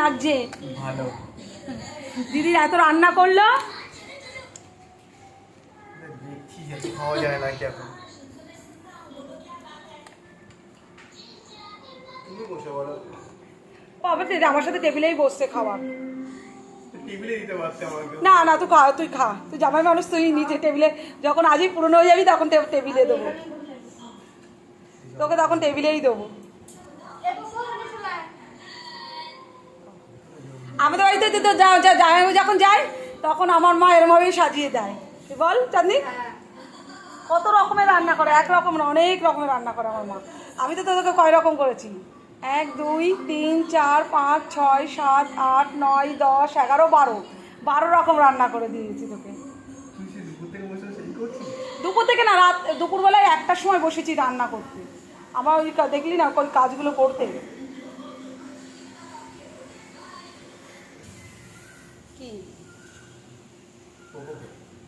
লাগছে। ভালো। দিদি এত রান্না করল? খাওয়া যায় এখন। বাবা আমার সাথে টেবিলেই বসছে খাওয়া। না না তুই খা তুই খা। তুই জামাই মানুষ তুই নিচে টেবিলে যখন আজই পুরনো হয়ে যাবি তখন টেবিলে দেবো। তোকে তখন টেবিলেই দেবো। আমাদের বাড়িতে তো জামাইবাবু যখন যায়, তখন আমার মা এরমভাবেই সাজিয়ে দেয়। তুই বল, চাঁদনি? কত রকমের রান্না করে, এক রকম না, অনেক রকমের রান্না করে আমার মা। আমি তো তোদেরকে কয় রকম করেছি? এক, দুই, তিন, চার, পাঁচ, ছয়, সাত, আট, নয়, দশ, এগারো, বারো। বারো রকম রান্না করে দিয়েছি তোকে। দুপুর থেকে না, রাত দুপুরবেলায় একটার সময় বসেছি রান্না করতে। আমার ওই দেখলি না, ওই কাজগুলো করতে? 定。不不给。